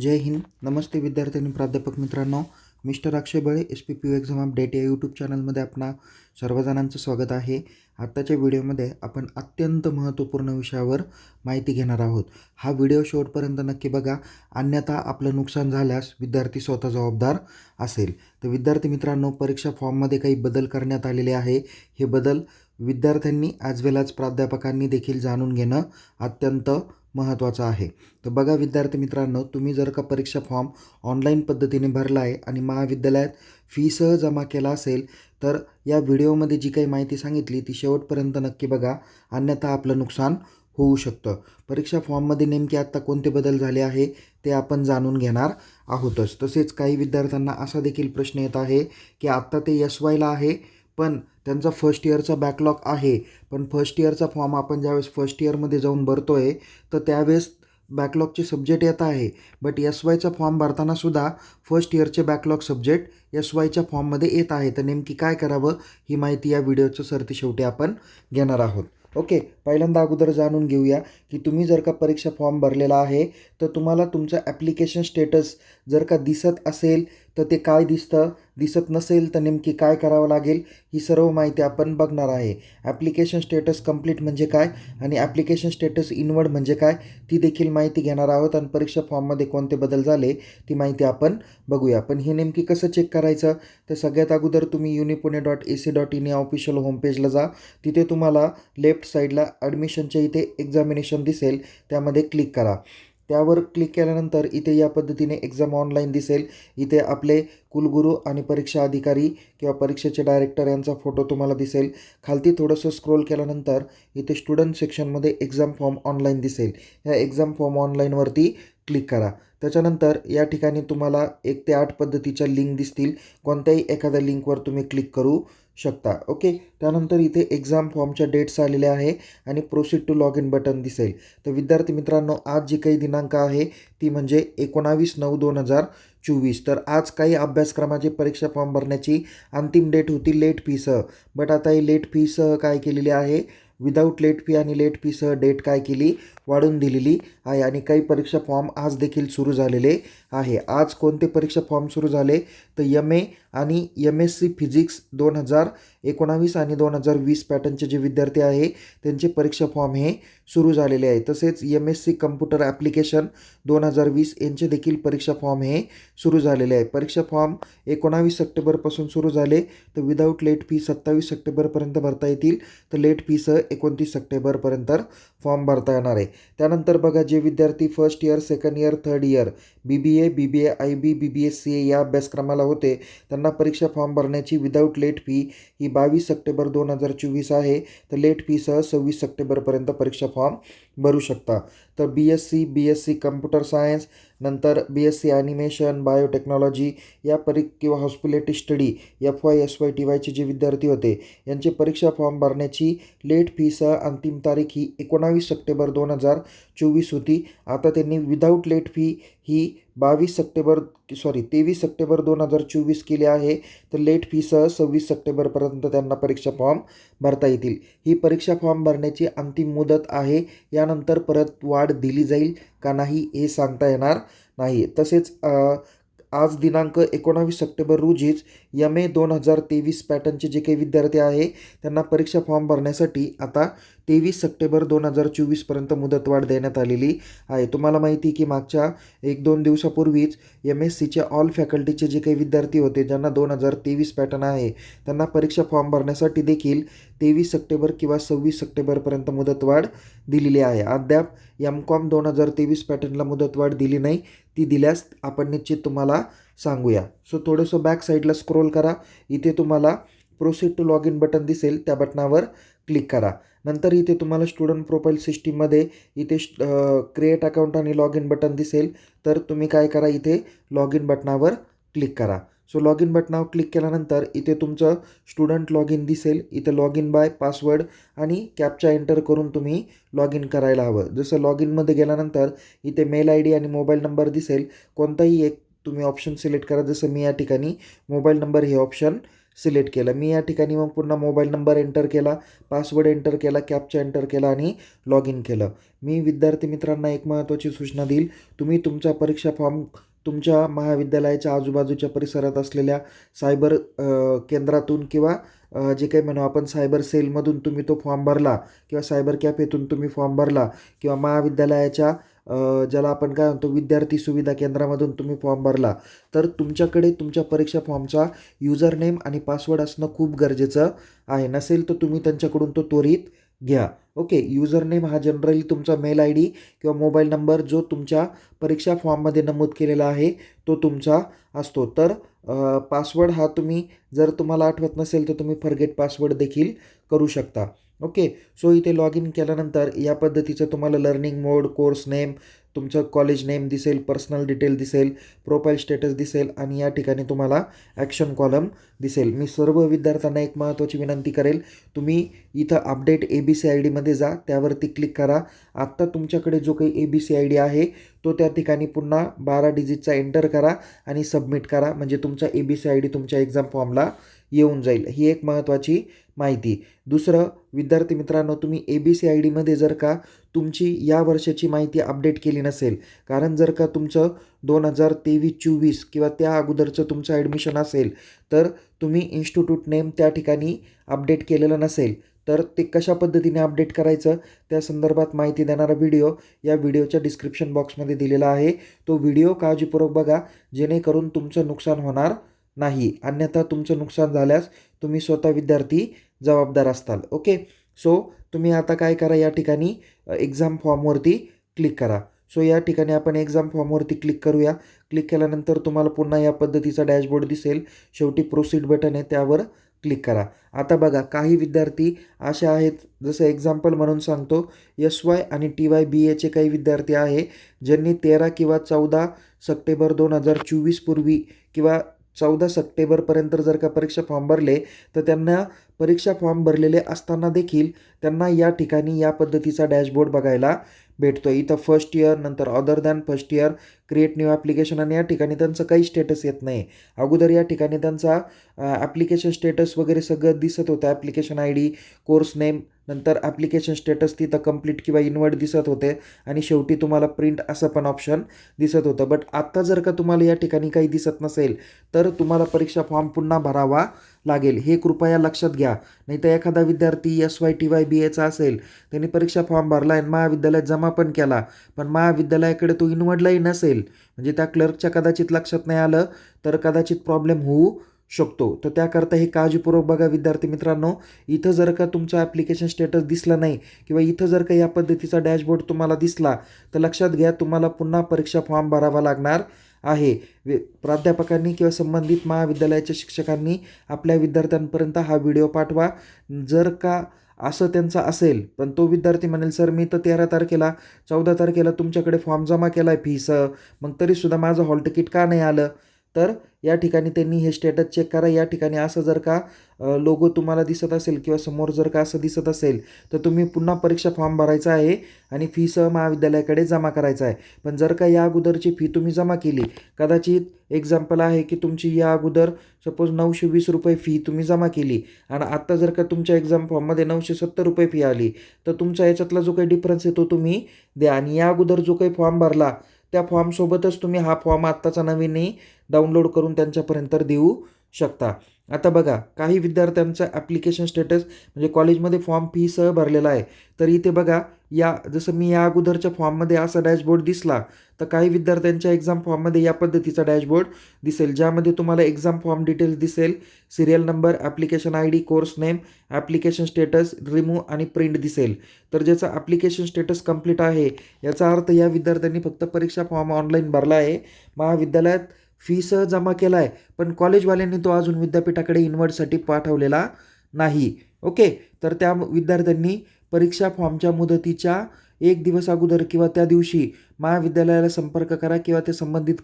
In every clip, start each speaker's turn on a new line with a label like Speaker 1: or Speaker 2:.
Speaker 1: जय हिंद. नमस्ते विद्यार्थी आणि प्राध्यापक मित्रांनो. Mister Akshay Bale S P P U exam update या यूट्यूब चॅनलमध्ये आपणा सर्वजणांचं स्वागत आहे. आत्ताच्या व्हिडिओमध्ये आपण अत्यंत महत्त्वपूर्ण विषयावर माहिती घेणार आहोत. हा व्हिडिओ शेवटपर्यंत नक्की बघा. अन्यथा आपलं नुकसान झाल्यास विद्यार्थी स्वतः जबाबदार असेल. तर विद्यार्थी मित्रांनो परीक्षा फॉर्ममध्ये काही बदल करण्यात आलेले आहे. हे बदल विद्यार्थ्यांनी ॲज वेल ॲज प्राध्यापकांनी देखील जाणून घेणं अत्यंत महत्त्वाचं आहे. तर बघा विद्यार्थी मित्रांनो तुम्ही जर का परीक्षा फॉर्म ऑनलाईन पद्धतीने भरला आहे आणि महाविद्यालयात फीसह जमा केला असेल तर या व्हिडिओमध्ये जी काही माहिती सांगितली ती शेवटपर्यंत नक्की बघा. अन्यथा आपलं नुकसान होऊ शकतं. परीक्षा फॉर्ममध्ये नेमके आत्ता कोणते बदल झाले आहे ते आपण जाणून घेणार आहोतच. तसेच काही विद्यार्थ्यांना असा देखील प्रश्न येत आहे की आत्ता ते एस वायला आहे पण त्यांचा फर्स्ट इयरचा बॅकलॉग आहे. पण फर्स्ट इयरचा फॉर्म आपण ज्यावेळेस फर्स्ट इयरमध्ये जाऊन भरतो आहे तर त्यावेळेस बॅकलॉगचे सब्जेक्ट येत आहे. बट एस वायचा फॉर्म भरताना सुद्धा फर्स्ट इयरचे बॅकलॉग सब्जेक्ट एस वायच्या फॉर्ममध्ये येत आहे. तर नेमकी काय करावं ही माहिती या व्हिडिओचं सरती शेवटी आपण घेणार आहोत. ओके पहिल्यांदा अगोदर जाणून घेऊया की तुम्ही जर का परीक्षा फॉर्म भरलेला आहे तर तुम्हाला तुमचं ॲप्लिकेशन स्टेटस जर का दिसत असेल तर ते काय दिसतं? दिसत नसेल तर नेमकी काय करावं लागेल? ही सर्व माहिती आपण बघणार आहे. ॲप्लिकेशन स्टेटस कंप्लीट म्हणजे काय? आणि ॲप्लिकेशन स्टेटस इनवर्ड म्हणजे काय? ती देखील माहिती घेणार आहोत आणि परीक्षा फॉर्ममध्ये कोणते बदल झाले ती माहिती आपण बघूया. पण हे नेमकी कसं चेक करायचं? तर सगळ्यात अगोदर तुम्ही unipune dot A C dot in या ऑफिशियल होमपेजला जा. तिथे तुम्हाला लेफ्ट साईडला ॲडमिशनच्या इथे एक्झामिनेशन दिसेल. त्यामध्ये क्लिक करा. त्यावर क्लिक केल्यानंतर इथे या पद्धतीने एक्झाम ऑनलाईन दिसेल. इथे आपले कुलगुरू आणि परीक्षा अधिकारी किंवा परीक्षेचे डायरेक्टर यांचा फोटो तुम्हाला दिसेल. खालती थोडंसं स्क्रोल केल्यानंतर इथे स्टुडंट सेक्शनमध्ये एक्झाम फॉर्म ऑनलाईन दिसेल. ह्या एक्झाम फॉर्म ऑनलाईनवरती क्लिक करा. त्याच्यानंतर या ठिकाणी तुम्हाला एक ते आठ पद्धतीच्या लिंक दिसतील. कोणत्याही एखाद्या लिंकवर तुम्ही क्लिक करू शकता. ओके त्यानंतर इथे एक्झाम फॉर्मच्या डेट्स आलेल्या आहे आणि proceed to log in button दिसेल. तर विद्यार्थी मित्रांनो आज जी काही दिनांक आहे ती म्हणजे एकोणावीस नऊ दोन हजार चोवीस. तर आज काही अभ्यासक्रमाची परीक्षा फॉर्म भरण्याची अंतिम डेट होती लेट फीसह बट आता ही लेट फीसह काय केलेली आहे? विदाऊट लेट फी आणि लेट फीसह डेट काय केली? वाढून दिलेली आहे आणि काही परीक्षा फॉर्म आज देखील सुरू झालेले आहे. आज कोणते परीक्षा फॉर्म सुरू झाले? तर यम ए आणि एम एस सी फिजिक्स दोन हजार एकोणावीस आणि दोन हजार वीस पॅटर्नचे जे विद्यार्थी आहे त्यांचे परीक्षा फॉर्म हे सुरू झालेले आहे. तसेच M S C computer application दोन हजार वीस यांचे देखील परीक्षा फॉर्म हे सुरू झालेले आहे. परीक्षा फॉर्म एकोणावीस सप्टेंबरपासून सुरू झाले तर विदाऊट लेट फी सत्तावीस सप्टेंबरपर्यंत भरता येतील तर लेट फीसह एकोणतीस सप्टेंबरपर्यंत फॉर्म भरता येणार आहे. त्यानंतर बघा जे विद्यार्थी first year second year third year B B A B B A I B B B S C A या अभ्यासक्रमाला होते त्यांना त्यांना परीक्षा फॉर्म भरण्याची विदाऊट लेट फी ही बावीस सप्टेंबर दोन हजार चोवीस आहे. तर लेट फीसह सव्वीस सप्टेंबरपर्यंत परीक्षा फॉर्म भरू शकता. तर B S C B S C computer science नंतर B S C animation biotechnology या परी किंवा hospitality study F Y S Y T वायचे जे विद्यार्थी होते यांचे परीक्षा फॉर्म भरण्याची लेट फीसह अंतिम तारीख ही एकोणावीस सप्टेंबर दोन हजार चोवीस होती. आता त्यांनी विदाऊट लेट फी ही बावीस सप्टेंबर सॉरी तेवीस सप्टेंबर दोन हजार चोवीस केली आहे. तर लेट फीसह सव्वीस सप्टेंबरपर्यंत त्यांना परीक्षा फॉर्म भरता येतील. ही परीक्षा फॉर्म भरण्याची अंतिम मुदत आहे. या त्यानंतर परत वाढ दिली जाईल का नाही हे सांगता येणार नाही. तसेच आज दिनांक एकोणावीस सप्टेंबर रोजीच यम ए दोन हजार तेवीस पॅटर्नचे जे काही विद्यार्थी आहे त्यांना परीक्षा फॉर्म भरण्यासाठी आता तेवीस सप्टेंबर दोन हजार चोवीसपर्यंत मुदतवाढ देण्यात आलेली आहे. तुम्हाला माहिती की मागच्या एक दोन दिवसापूर्वीच एम एस सीच्या ऑल फॅकल्टीचे जे काही विद्यार्थी होते ज्यांना दोन हजार तेवीस पॅटर्न आहे त्यांना परीक्षा फॉर्म भरण्यासाठी देखील तेवीस सप्टेंबर किंवा सव्वीस सप्टेंबरपर्यंत मुदतवाढ दिलेली आहे. अद्याप एम कॉम दोन हजार तेवीस पॅटर्नला मुदतवाढ दिली नाही. ती दिल्यास आपण निश्चित तुम्हाला सांगूया. सो थोडंसं बॅक साईडला स्क्रोल करा. इथे तुम्हाला proceed to log in button दिसेल. त्या बटनावर क्लिक करा. नंतर इथे तुम्हाला स्टुडंट प्रोफाईल सिस्टीममध्ये इथे क्रिएट अकाउंट आणि लॉग इन बटन दिसेल. तर तुम्ही काय करा इथे लॉग इन बटनावर क्लिक करा. सो लॉग इन बटनावर क्लिक केल्यानंतर इथे तुमचं स्टुडंट लॉग इन दिसेल. इथे लॉग इन बाय पासवर्ड आणि कॅपचा एंटर करून तुम्ही लॉग इन करायला हवं. जसं लॉग इनमध्ये गेल्यानंतर इथे मेल आय डी आणि मोबाईल नंबर दिसेल. कोणताही एक तुम्ही ऑप्शन सिलेक्ट करा. जसं मी या ठिकाणी मोबाईल नंबर हे ऑप्शन सिलेक्ट केलं. मी या ठिकाणी मग पुन्हा मोबाईल नंबर एंटर केला पासवर्ड एंटर केला कॅपचा एंटर केला आणि लॉग इन केलं. मी विद्यार्थी मित्रांना एक महत्त्वाची सूचना देईल. तुम्ही तुमचा परीक्षा फॉर्म तुमच्या महाविद्यालयाच्या आजूबाजूच्या परिसरात असलेल्या सायबर केंद्रातून किंवा जे काही म्हणू आपण सायबर सेलमधून तुम्ही तो फॉर्म भरला किंवा सायबर कॅफेतून तुम्ही फॉर्म भरला किंवा महाविद्यालयाच्या ज्याला आपण काय म्हणतो विद्यार्थी सुविधा केंद्रामधून तुम्ही फॉर्म भरला तर तुमच्याकडे तुमच्या परीक्षा फॉर्मचा युजर नेम आणि पासवर्ड असणं खूप गरजेचं आहे. नसेल तर तुम्ही त्यांच्याकडून तो त्वरित घ्या. ओके युजर नेम हा जनरली तुमचा मेल आय डी किंवा मोबाईल नंबर जो तुमच्या परीक्षा फॉर्ममध्ये नमूद केलेला आहे तो तुमचा असतो. तर पासवर्ड हा तुम्ही जर तुम्हाला आठवत नसेल तर तुम्ही फर्गेट पासवर्ड देखील करू शकता. ओके सो इथे लॉग इन केल्यानंतर या पद्धतीचं तुम्हाला लर्निंग मोड कोर्स नेम तुमचं कॉलेज नेम दिसेल पर्सनल डिटेल दिसेल प्रोफाईल स्टेटस दिसेल आणि या ठिकाणी तुम्हाला ॲक्शन कॉलम दिसेल. मी सर्व विद्यार्थ्यांना एक महत्त्वाची विनंती करेल तुम्ही इथं update A B C I डीमध्ये जा त्यावरती क्लिक करा. आत्ता तुमच्याकडे जो काही A B C I D आहे तो त्या ठिकाणी पुन्हा बारा डिजिटचा एंटर करा आणि सबमिट करा. म्हणजे तुमचा A B C I D तुमच्या एक्झाम फॉर्मला येऊन जाईल. ही एक महत्त्वाची माहिती. दुसरं विद्यार्थी मित्रांनो तुम्ही ए बी सी आय डीमध्ये जर का तुमची या वर्षाची माहिती अपडेट केली नसेल कारण जर का तुमचं दोन हजार तेवीस चोवीस किंवा त्या अगोदरचं तुमचं ॲडमिशन असेल तर तुम्ही इन्स्टिट्यूट नेम त्या ठिकाणी अपडेट केलेलं नसेल. तर ते कशा पद्धतीने अपडेट करायचं त्या संदर्भात माहिती देणारा व्हिडिओ या व्हिडिओच्या डिस्क्रिप्शन बॉक्समध्ये दिलेला आहे. तो व्हिडिओ काळजीपूर्वक बघा जेणेकरून तुमचं नुकसान होणार नाही. अन्यथा तुमचं नुकसान झाल्यास तुम्ही स्वतः विद्यार्थी जबाबदार असताल. ओके सो तुम्ही आता काय करा या ठिकाणी एक्झाम फॉर्मवरती क्लिक करा. सो या ठिकाणी आपण एक्झाम फॉर्मवरती क्लिक करूया. क्लिक केल्यानंतर तुम्हाला पुन्हा या पद्धतीचा डॅशबोर्ड दिसेल. शेवटी प्रोसीड बटन आहे त्यावर क्लिक करा. आता बघा काही विद्यार्थी असे आहेत जसं एक्झाम्पल म्हणून सांगतो एस वाय आणि टी वाय बी एचे काही विद्यार्थी आहे ज्यांनी तेरा किंवा चौदा सप्टेंबर दोन हजार चोवीसपूर्वी किंवा चौदा सप्टेंबरपर्यंत जर का परीक्षा फॉर्म भरले तर त्यांना परीक्षा फॉर्म भरलेले असताना देखील त्यांना या ठिकाणी या पद्धतीचा डॅशबोर्ड बघायला भेटतो आहे इथं फर्स्ट इयर नंतर other than first year create new application आणि या ठिकाणी त्यांचं काही स्टेटस येत नाही. अगोदर या ठिकाणी त्यांचा ॲप्लिकेशन स्टेटस वगैरे सगळं दिसत होतं. Application I D course name नंतर ॲप्लिकेशन स्टेटस तिथं कंप्लीट किंवा इन्वर्ट दिसत होते. आणि शेवटी तुम्हाला प्रिंट असं पण ऑप्शन दिसत होतं. बट आत्ता जर का तुम्हाला या ठिकाणी काही दिसत नसेल तर तुम्हाला परीक्षा फॉर्म पुन्हा भरावा. लागेल. हे कृपया लक्षात घ्या. नाही तर एखादा विद्यार्थी S Y T Y B एचा असेल त्यांनी परीक्षा फॉर्म भरला आणि महाविद्यालयात जमा पण केला. पण महाविद्यालयाकडे तो इनवर्डलाही नसेल. म्हणजे त्या क्लर्कच्या कदाचित लक्षात नाही आलं तर कदाचित प्रॉब्लेम होऊ शकतो. तर त्याकरता हे काळजीपूर्वक बघा विद्यार्थी मित्रांनो. इथं जर का तुमचा ॲप्लिकेशन स्टेटस दिसला नाही किंवा इथं जर का या पद्धतीचा डॅशबोर्ड तुम्हाला दिसला तर लक्षात घ्या तुम्हाला पुन्हा परीक्षा फॉर्म भरावा लागणार. आहे. वि प्राध्यापकांनी किंवा संबंधित महाविद्यालयाच्या शिक्षकांनी आपल्या विद्यार्थ्यांपर्यंत हा व्हिडिओ पाठवा. जर का असं त्यांचा असेल पण तो विद्यार्थी म्हणेल सर मी तर तेरा तारखेला चौदा तारखेला तुमच्याकडे फॉर्म जमा केला आहे फीस मग तरीसुद्धा माझं हॉल तिकीट का नाही आलं? तर या ठिकाणी त्यांनी हे स्टेटस चेक करा. या ठिकाणी असं जर का लोगो तुम्हाला दिसत असेल किंवा समोर जर का असं दिसत असेल तर तुम्ही पुन्हा परीक्षा फॉर्म भरायचा आहे आणि फीसह महाविद्यालयाकडे जमा करायचा आहे. पण जर का या अगोदरची फी तुम्ही जमा केली कदाचित एक्झाम्पल आहे की तुमची या अगोदर सपोज नऊशे वीस रुपये फी तुम्ही जमा केली आणि आत्ता जर का तुमच्या एक्झाम फॉर्ममध्ये नऊशे सत्तर रुपये फी आली तर तुमच्या याच्यातला जो काही डिफरन्स आहे तो तुम्ही द्या. आणि या अगोदर जो काही फॉर्म भरला त्या फॉर्मसोबतच तुम्ही हा फॉर्म आत्ताचा नवीनही डाउनलोड करून त्यांच्यापर्यंत देऊ शकता. आता बघा काही विद्यार्थ्यांचं ॲप्लिकेशन स्टेटस म्हणजे कॉलेजमध्ये फॉर्म फीसह भरलेला आहे. तर इथे बघा या जसं मी या अगोदरच्या फॉर्ममध्ये असा डॅशबोर्ड दिसला तर काही विद्यार्थ्यांच्या एक्झाम फॉर्ममध्ये या पद्धतीचा डॅशबोर्ड दिसेल ज्यामध्ये तुम्हाला एक्झाम फॉर्म डिटेल्स दिसेल serial number application I D course name application status remove आणि प्रिंट दिसेल. तर ज्याचा ॲप्लिकेशन स्टेटस कंप्लीट आहे याचा अर्थ या विद्यार्थ्यांनी फक्त परीक्षा फॉर्म ऑनलाईन भरला आहे. महाविद्यालयात फीसह जमा केला आहे पण कॉलेजवाल्यांनी तो अजून विद्यापीठाकडे इन्व्हर्टसाठी पाठवलेला नाही. ओके तर त्या विद्यार्थ्यांनी परीक्षा फॉर्मच्या मुदतीच्या एक दिवस अगोदर किंवा त्या दिवशी महाविद्यालयाला संपर्क करा किंवा ते संबंधित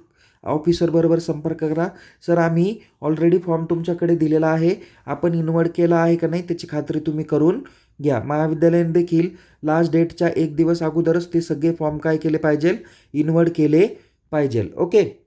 Speaker 1: ऑफिसरबरोबर संपर्क करा. सर आम्ही ऑलरेडी फॉर्म तुमच्याकडे दिलेला आहे. आपण इन्वर्ट केला आहे का नाही त्याची खात्री तुम्ही करून घ्या. महाविद्यालयाने देखील लास्ट डेटच्या एक दिवस अगोदरच ते सगळे फॉर्म काय केले पाहिजे? इन्वर्ट केले पाहिजे. ओके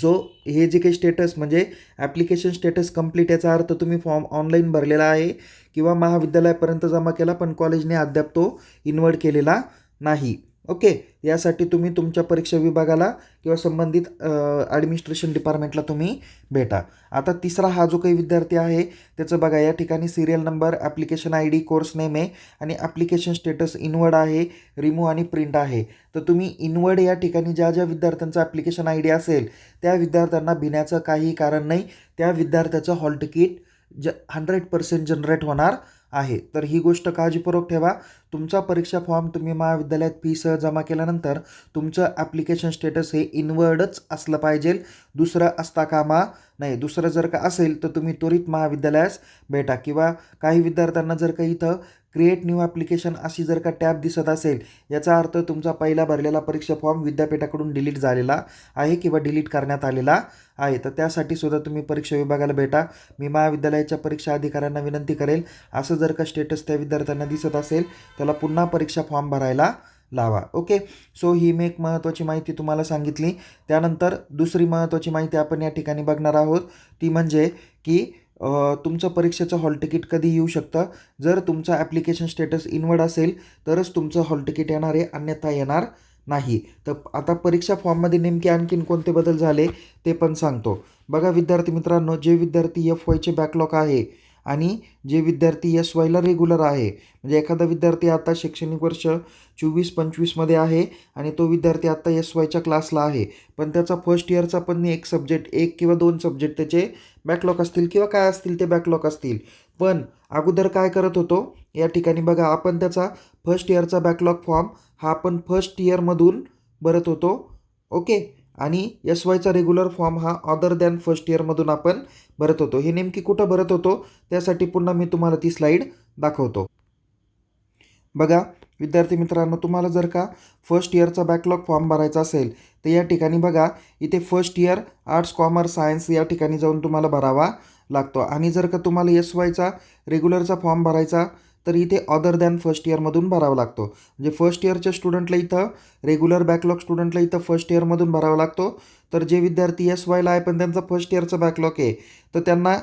Speaker 1: सो हे जे काही स्टेटस म्हणजे ॲप्लिकेशन स्टेटस कंप्लीट याचा अर्थ तुम्ही फॉर्म ऑनलाईन भरलेला आहे किंवा महाविद्यालयापर्यंत जमा केला पण कॉलेजने अद्याप तो इन्वर्ट केलेला नाही. ओके यासाठी तुम्ही तुमच्या परीक्षा विभागाला किंवा संबंधित ॲडमिनिस्ट्रेशन डिपार्टमेंटला तुम्ही भेटा. आता तिसरा हा जो काही विद्यार्थी आहे त्याचं बघा या ठिकाणी serial number application I D course name आहे आणि ॲप्लिकेशन स्टेटस इनवर्ड आहे रिमूव्ह आणि प्रिंट आहे. तर तुम्ही इनवर्ड या ठिकाणी ज्या ज्या विद्यार्थ्यांचा ॲप्लिकेशन आय डी असेल त्या विद्यार्थ्यांना भिण्याचं काही कारण नाही. त्या विद्यार्थ्याचं हॉल तिकीट ज हंड्रेड पर्सेंट जनरेट होणार. आहे. तर ही गोष्ट काळजीपूर्वक ठेवा. तुमचा परीक्षा फॉर्म तुम्ही महाविद्यालयात फीसह जमा केल्यानंतर तुमचं ॲप्लिकेशन स्टेटस हे इनवर्डच असलं पाहिजे. दुसरं असता कामा नाही दुसरं जर का असेल तर तुम्ही त्वरित महाविद्यालयास भेटा किंवा काही विद्यार्थ्यांना जर का इथं क्रिएट न्यू ॲप्लिकेशन अशी जर का टॅब दिसत असेल याचा अर्थ तुमचा पहिला भरलेला परीक्षा फॉर्म विद्यापीठाकडून डिलीट झालेला आहे किंवा डिलीट करण्यात आलेला आहे. तर त्यासाठी सुद्धा तुम्ही परीक्षा विभागाला भेटा. मी महाविद्यालयाच्या परीक्षा अधिकाऱ्यांना विनंती करेल असं जर का स्टेटस त्या विद्यार्थ्यांना दिसत असेल त्याला पुन्हा परीक्षा फॉर्म भरायला लावा. ओके सो ही मी एक महत्त्वाची माहिती तुम्हाला सांगितली. त्यानंतर दुसरी महत्त्वाची माहिती आपण या ठिकाणी बघणार आहोत. ती म्हणजे की तुमचं परीक्षेचं हॉल तिकीट कधी येऊ शकतं? जर तुमचं ॲप्लिकेशन स्टेटस इनवर्ड असेल तरच तुमचं हॉल तिकीट येणार आहे अन्यथा येणार नाही. तर आता परीक्षा फॉर्ममध्ये नेमके आणखीन कोणते बदल झाले ते पण सांगतो. बघा विद्यार्थी मित्रांनो जे विद्यार्थी एफ वायचे बॅकलॉग आहे आणि जे विद्यार्थी एस वायला रेग्युलर आहे म्हणजे एखादा विद्यार्थी आता शैक्षणिक वर्ष चोवीस पंचवीसमध्ये आहे आणि तो विद्यार्थी आता एस वायच्या क्लासला आहे पण त्याचा फर्स्ट इयरचा पण एक सब्जेक्ट एक किंवा दोन सब्जेक्ट त्याचे बॅकलॉग असतील किंवा काय असतील ते बॅकलॉग असतील. पण अगोदर काय करत होतो या ठिकाणी बघा आपण त्याचा फर्स्ट इयरचा बॅकलॉग फॉर्म हा आपण फर्स्ट इयरमधून भरत होतो. ओके आणि एस वायचा रेग्युलर फॉर्म हा अदर दॅन फर्स्ट इयरमधून आपण भरत होतो. हे नेमकी कुठं भरत होतो? त्यासाठी पुन्हा मी तुम्हाला ती स्लाईड दाखवतो. बघा विद्यार्थी मित्रांनो तुम्हाला जर का फर्स्ट इयरचा बॅकलॉग फॉर्म भरायचा असेल तर या ठिकाणी बघा इथे first year arts commerce science या ठिकाणी जाऊन तुम्हाला भरावा लागतो. आणि जर का तुम्हाला एस वायचा रेग्युलरचा फॉर्म भरायचा तर इथे अदर दॅन फर्स्ट इयरमधून भरावा लागतो. म्हणजे फर्स्ट इयरच्या स्टुडंटला इथं रेग्युलर बॅकलॉग स्टुडंटला इथं फर्स्ट इयरमधून भरावा लागतो. तर जे विद्यार्थी एस वायला आहे पण त्यांचा फर्स्ट इयरचा बॅकलॉग आहे तर त्यांना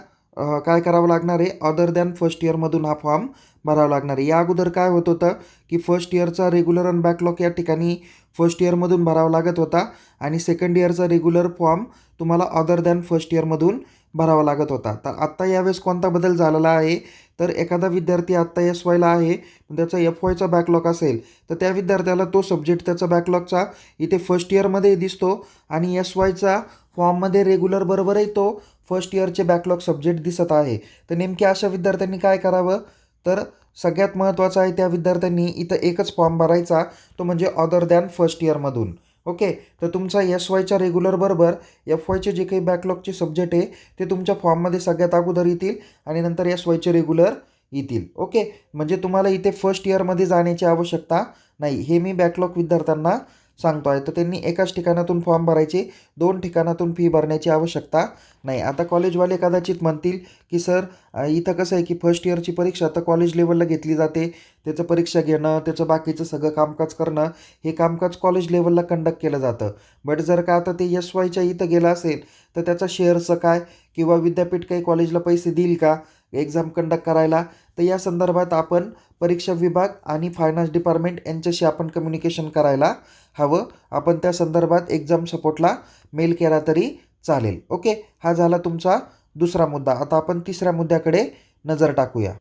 Speaker 1: काय करावं लागणार आहे? अदर दॅन फर्स्ट इयरमधून हा फॉर्म भरावा लागणार आहे. या अगोदर काय होत होतं की फर्स्ट इयरचा रेग्युलर आणि बॅकलॉग या ठिकाणी फर्स्ट इयरमधून भरावा लागत होता आणि सेकंड इयरचा रेग्युलर फॉर्म तुम्हाला अदर दॅन फर्स्ट इयरमधून भरावा लागत होता. तर आत्ता यावेळेस कोणता बदल झालेला आहे? तर एखादा विद्यार्थी आत्ता एस वायला आहे पण त्याचा एफ वायचा बॅकलॉग असेल तर त्या विद्यार्थ्याला तो सब्जेक्ट त्याचा बॅकलॉगचा इथे फर्स्ट इयरमध्ये दिसतो आणि एस वायचा फॉर्ममध्ये रेग्युलर बरोबरही तो फर्स्ट इयरचे बॅकलॉग सब्जेक्ट दिसत आहे. तर नेमक्या अशा विद्यार्थ्यांनी काय करावं? तर सगळ्यात महत्त्वाचं आहे त्या विद्यार्थ्यांनी इथं एकच फॉर्म भरायचा तो म्हणजे अदर दॅन फर्स्ट इयरमधून ओके? तर तुमचा एस वायच्या रेग्युलर बरोबर एफ वायचे जे काही बॅकलॉगचे सब्जेक्ट आहे ते तुमच्या फॉर्ममध्ये सगळ्यात अगोदर येतील आणि नंतर एस वायचे रेग्युलर येतील. ओके? म्हणजे तुम्हाला इथे फर्स्ट इयरमध्ये जाण्याची आवश्यकता नाही. हे मी बॅकलॉग विद्यार्थ्यांना सांगतो आहे तर त्यांनी एकाच ठिकाणातून फॉर्म भरायचे दोन ठिकाणातून फी भरण्याची आवश्यकता नाही. आता कॉलेजवाले कदाचित म्हणतील की सर इथं कसं आहे की फर्स्ट इयरची परीक्षा आता कॉलेज लेवलला घेतली जाते. त्याचं परीक्षा घेणं त्याचं बाकीचं सगळं कामकाज करणं हे कामकाज कॉलेज लेवलला कंडक्ट केलं जातं. बट जर का आता ते एस वायच्या इथं गेलं असेल तर त्याचा शेअरचं काय? किंवा विद्यापीठ काही कॉलेजला पैसे देईल का? एक्झाम कंडक्ट करायला. तर या संदर्भात आपण परीक्षा विभाग आणि फायनान्स डिपार्टमेंट यांच्याशी आपण कम्युनिकेशन करायला हवं. आपण त्या संदर्भात एक्झाम सपोर्टला मेल केला तरी चालेल. ओके हा झाला तुमचा दुसरा मुद्दा. आता आपण तिसऱ्या मुद्द्याकडे नजर टाकूया.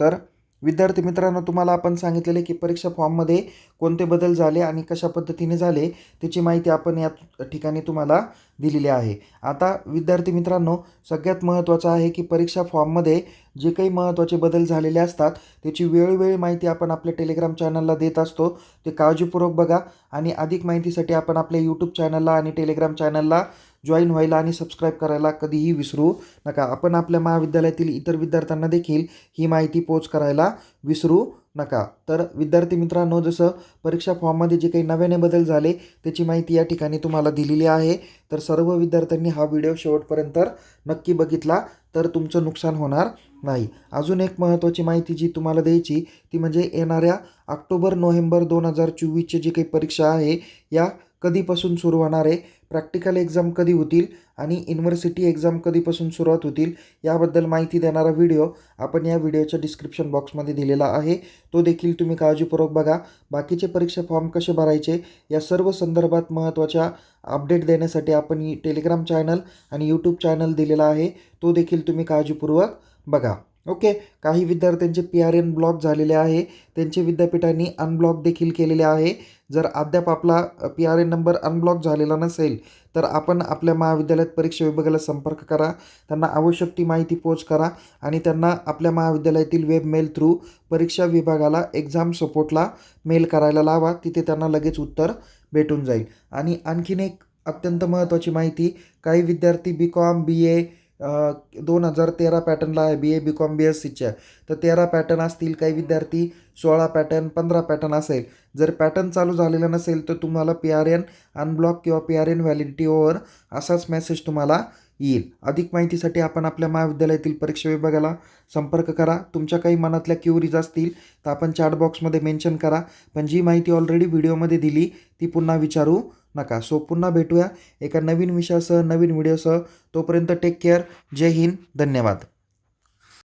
Speaker 1: तर विद्यार्थी मित्रांनो तुम्हाला आपण सांगितलेले की परीक्षा फॉर्ममध्ये कोणते बदल झाले आणि कशा पद्धतीने झाले त्याची माहिती आपण या ठिकाणी तुम्हाला दिलेली आहे. आता विद्यार्थी मित्रांनो सगळ्यात महत्त्वाचं आहे की परीक्षा फॉर्ममध्ये जे काही महत्त्वाचे बदल झालेले असतात त्याची वेळोवेळी माहिती आपण आपल्या टेलिग्राम चॅनलला देत असतो. ते काळजीपूर्वक बघा आणि अधिक माहितीसाठी आपण आपल्या यूट्यूब चॅनलला आणि टेलिग्राम चॅनलला जॉईन व्हायला आणि सबस्क्राईब करायला कधीही विसरू नका. आपण आपल्या महाविद्यालयातील इतर विद्यार्थ्यांना देखील ही माहिती पोच करायला विसरू नका. तर विद्यार्थी मित्रांनो जसं परीक्षा फॉर्ममध्ये जे काही नव्याने बदल झाले त्याची माहिती या ठिकाणी तुम्हाला दिलेली आहे. तर सर्व विद्यार्थ्यांनी हा व्हिडिओ शेवटपर्यंत नक्की बघितला तर तुमचं नुकसान होणार नाही. अजून एक महत्त्वाची माहिती जी तुम्हाला द्यायची ती म्हणजे येणाऱ्या ऑक्टोबर नोव्हेंबर दोन हजार चोवीसची जी काही परीक्षा आहे या कधीपासून सुरू होणार आहे? प्रॅक्टिकल एक्झाम कधी होतील? आणि युनिव्हर्सिटी एक्झाम कधीपासून सुरुवात होतील? याबद्दल माहिती देणारा व्हिडिओ आपण या व्हिडिओच्या डिस्क्रिप्शन बॉक्समध्ये दिलेला आहे. तो देखील तुम्ही काळजीपूर्वक बघा. बाकीचे परीक्षा फॉर्म कसे भरायचे? या सर्व संदर्भात महत्त्वाच्या अपडेट देण्यासाठी आपण टेलिग्राम चॅनल आणि यूट्यूब चॅनल दिलेला आहे. तो देखील तुम्ही काळजीपूर्वक बघा. ओके? काही विद्यार्थ्यांचे पी आर एन ब्लॉक झालेले आहे. त्यांचे विद्यापीठांनी अनब्लॉक देखील केलेले आहे. जर अद्याप आपला P R N number unblock झालेला नसेल तर आपण आपल्या महाविद्यालयात परीक्षा विभागाला संपर्क करा. त्यांना आवश्यक ती माहिती पोच करा आणि त्यांना आपल्या महाविद्यालयातील वेब मेल थ्रू परीक्षा विभागाला एक्झाम सपोर्टला मेल करायला लावा. तिथे त्यांना लगेच उत्तर भेटून जाईल. आणि आणखीन एक अत्यंत महत्त्वाची माहिती काही विद्यार्थी बी कॉम बी ए दोन हजार तेरा पॅटर्नला आहे बी A B com B S सीच्या तर तेरा पॅटर्न असतील काही विद्यार्थी सोळा पॅटर्न पंधरा पॅटर्न असेल. जर पॅटर्न चालू झालेला नसेल तर तुम्हाला पी आर एन अनब्लॉक किंवा P R N validity over असाच मेसेज तुम्हाला येईल. अधिक माहितीसाठी आपण आपल्या महाविद्यालयातील परीक्षा विभागाला संपर्क करा. तुमच्या काही मनातल्या क्युरीज असतील तर आपण चॅटबॉक्समध्ये मेन्शन करा. पण जी माहिती ऑलरेडी व्हिडिओमध्ये दिली ती पुन्हा विचारू नका. सो पुन्हा भेटूया एका नवीन विषयासह नवीन व्हिडिओसह. तोपर्यंत टेक केअर जय हिंद. धन्यवाद.